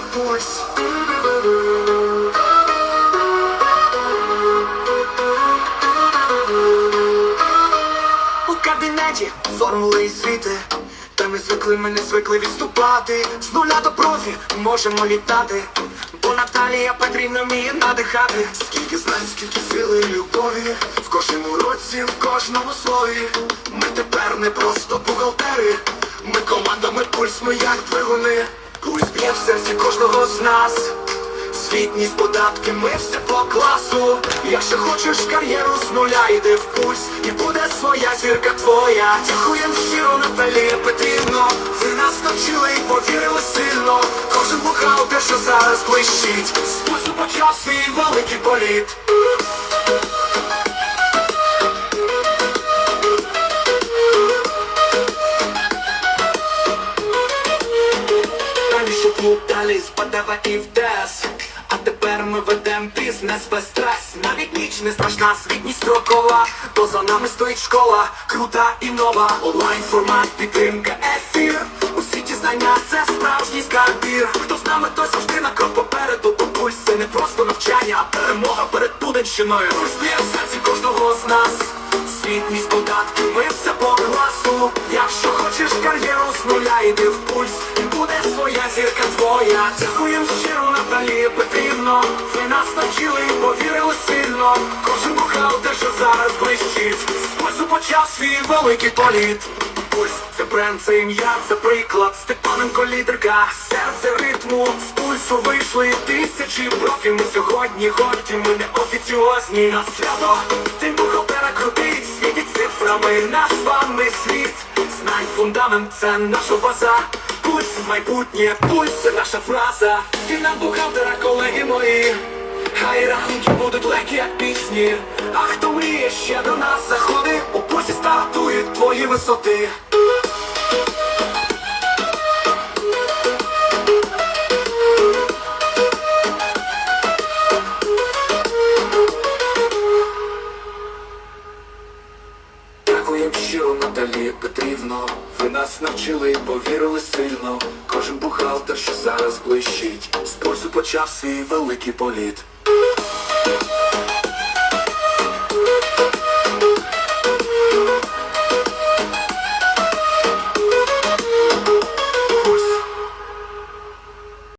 пульс. У кабінеті формули і світи. Та ми звикли, ми не звикли відступати. З нуля до профі можемо літати. Бо Наталія Петрівна вміє надихати. Скільки знань, скільки сили любові. В кожному році, в кожному слові. Ми тепер не просто бухгалтери. Ми команда, ми пульс, ми як двигуни. Серці кожного з нас. Звітність податки, ми все по класу. Якщо хочеш кар'єру з нуля, йди в пульс, і буде своя зірка твоя. Дякуєм щиро Наталія Петрівно. Ви нас навчили і повірили сильно. Кожен бухгалтер, що зараз блищить. З пульсу почав свій великий політ. Далі з і в ДЕС. А тепер ми ведем бізнес без стрес. Навіть ніч не страшна, світність строкова То за нами стоїть школа, крута і нова. Онлайн формат, підтримка, ефір. Усі ті знання, це справжній скарбір. Хто з нами, той завжди на крок попереду. Бо це не просто навчання, а перемога перед Буденщиною. Пульс в серці кожного з нас йди в пульс І буде своя зірка твоя. Дякуєм щиро Наталія Петрівно Ви нас навчили і повірили сильно. Кожен бухгалтер, що зараз блищить. З пульсу почав свій великий політ. Пульс це бренд, це ім'я, це приклад. Степаненко лідерка, серце ритму. З пульсу вийшли тисячі профі. Ми сьогодні горді, ми не офіціозні. На свято, ти бухгалтера крутить, Світить цифрами наш з вами світ. Знань фундамент, це наша база. Пульс майбутнє, пульс це наша фраза. Він нам бухгалтера, колеги мої. Хай рахунки будуть легкі, як пісні. А хто мріє ще до нас заходи? У пульсі стартують твої висоти жити як потрібно. Ви нас навчили, і повірили сильно. Кожен бухгалтер, що зараз блищить. З пользу почав свій великий політ.